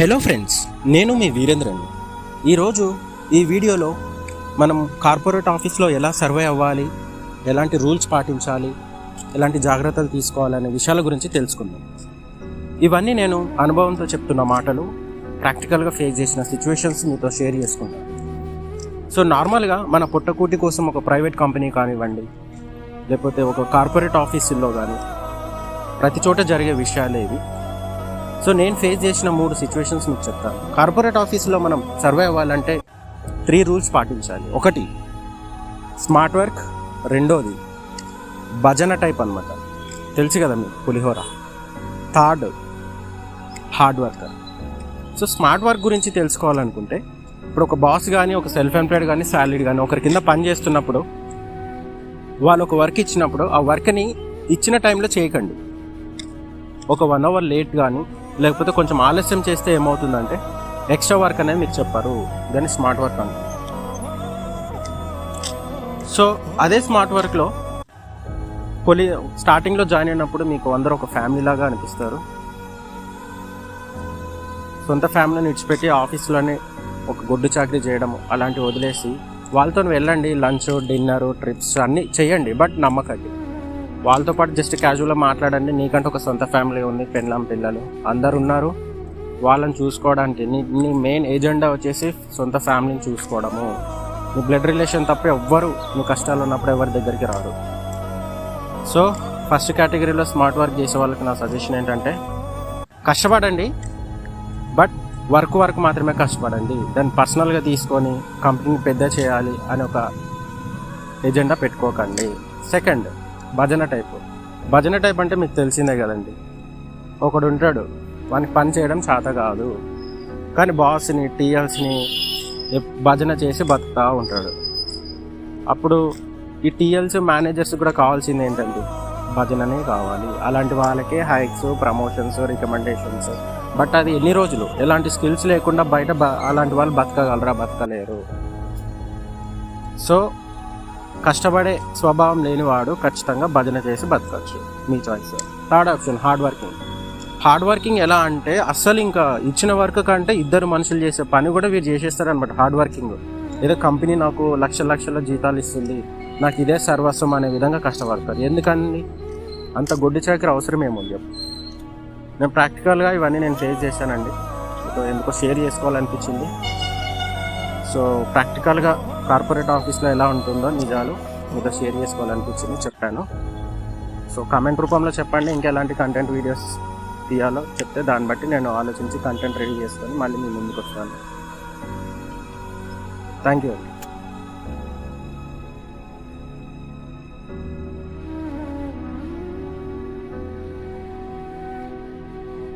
Hello friends నేను మీ వీరేంద్రన్. ఈరోజు ఈ వీడియోలో మనం కార్పొరేట్ ఆఫీస్లో ఎలా సర్వే అవ్వాలి ఎలాంటి రూల్స్ పాటించాలి ఎలాంటి జాగ్రత్తలు తీసుకోవాలనే విషయాల గురించి తెలుసుకుందాం. ఇవన్నీ నేను అనుభవంతో చెప్తున్న మాటలు ప్రాక్టికల్గా ఫేస్ చేసిన సిచ్యువేషన్స్ మీతో షేర్ చేసుకుంటాను సో నార్మల్గా మన పుట్టకూటి కోసం ఒక ప్రైవేట్ కంపెనీ కానివ్వండి లేకపోతే ఒక కార్పొరేట్ ఆఫీసుల్లో కానీ ప్రతి చోట జరిగే విషయాలే ఇవి సో నేను ఫేస్ చేసిన మూడు సిచ్యువేషన్స్ మీకు చెప్తాను. కార్పొరేట్ ఆఫీస్లో మనం సర్వే అవ్వాలంటే త్రీ రూల్స్ పాటించాలి. ఒకటి స్మార్ట్ వర్క్ రెండోది భజన టైప్ అన్నమాట. తెలుసు కదా మీకు పులిహోర. Third hard worker so smart work గురించి తెలుసుకోవాలనుకుంటే ఇప్పుడు ఒక బాస్ కానీ ఒక సెల్ఫ్ ఎంప్లాయిడ్ కానీ శాలరీడ్ కానీ ఒకరి కింద పని చేస్తున్నప్పుడు వాళ్ళు ఒక వర్క్ ఇచ్చినప్పుడు ఆ వర్క్ని ఇచ్చిన టైంలో చేయకండి. ఒక వన్ అవర్ లేట్ కానీ లేకపోతే కొంచెం ఆలస్యం చేస్తే ఏమవుతుందంటే ఎక్స్ట్రా వర్క్ అనేది మీకు చెప్పారు. దాన్ని స్మార్ట్ వర్క్ అంటారు సో అదే స్మార్ట్ వర్క్లో పొలి స్టార్టింగ్లో జాయిన్ అయినప్పుడు మీకు అందరూ ఒక ఫ్యామిలీ లాగా అనిపిస్తారు. సొంత ఫ్యామిలీని విడిచిపెట్టి ఆఫీస్లోనే ఒక గొడ్డు చాకరీ చేయడం అలాంటివి వదిలేసి వాళ్ళతో వెళ్ళండి లంచ్ డిన్నర్ ట్రిప్స్ అన్నీ చేయండి బట్ నమ్మకండి. వాళ్ళతో పాటు జస్ట్ క్యాజువల్గా మాట్లాడండి. నీకంటే ఒక సొంత ఫ్యామిలీ ఉంది పెళ్ళాం పిల్లలు. అందరు ఉన్నారు వాళ్ళని చూసుకోవడానికి నీ నీ మెయిన్ ఏజెండా వచ్చేసి సొంత ఫ్యామిలీని చూసుకోవడము. నీ బ్లడ్ రిలేషన్ తప్ప ఎవ్వరు నువ్వు కష్టాలు ఉన్నప్పుడు ఎవరి దగ్గరికి రారు. సో ఫస్ట్ కేటగిరీలో స్మార్ట్ వర్క్ చేసే వాళ్ళకి నా సజెషన్ ఏంటంటే కష్టపడండి. బట్ వర్క్ వర్క్ మాత్రమే కష్టపడండి. దాన్ని పర్సనల్గా తీసుకొని కంపెనీని పెద్ద చేయాలి అని ఒక ఎజెండా పెట్టుకోకండి. సెకండ్ భజన టైపు. భజన టైప్ అంటే మీకు తెలిసిందే కదండి. ఒకడు ఉంటాడు వానికి పని చేయడం చేత కాదు. కానీ బాస్ని టీఎల్స్ని భజన చేసి బతుకుతూ ఉంటాడు. అప్పుడు ఈ టీఎల్స్ మేనేజర్స్ కూడా కావాల్సింది ఏంటంటే భజననే కావాలి. అలాంటి వాళ్ళకే హైక్స్ ప్రమోషన్స్ రికమెండేషన్స్. బట్ అది ఎన్ని రోజులు? ఎలాంటి స్కిల్స్ లేకుండా బయట బ- అలాంటి వాళ్ళు బతకగలరా? బతకలేరు. సో కష్టపడే స్వభావం లేనివాడు ఖచ్చితంగా భజన చేసి బతకచ్చు. మీ choice third option hard working hard working ఎలా అంటే అస్సలు ఇంకా ఇచ్చిన వర్క్ కంటే ఇద్దరు మనుషులు చేసే పని కూడా వీరు చేసేస్తారు అనమాట హార్డ్ వర్కింగ్ ఏదో కంపెనీ నాకు లక్షల లక్షల జీతాలు ఇస్తుంది నాకు ఇదే సర్వస్వం అనే విధంగా కష్టపడతారు. ఎందుకని? అంత గొడ్డు చాకరి అవసరం ఏముంది నేను ప్రాక్టికల్గా ఇవన్నీ నేను ఫేస్ చేశానండి. ఎందుకో షేర్ చేసుకోవాలనిపించింది. సో ప్రాక్టికల్గా కార్పొరేట్ ఆఫీస్లో ఎలా ఉంటుందో నిజాలు మీతో షేర్ చేసుకోవాలనిపించింది చెప్పాను. సో కామెంట్ రూపంలో చెప్పండి. ఇంకా ఎలాంటి కంటెంట్ వీడియోస్ తీయాలో చెప్తే దాన్ని బట్టి నేను ఆలోచించి కంటెంట్ రెడీ చేసుకొని మళ్ళీ మీ ముందుకు వస్తాను. Thank you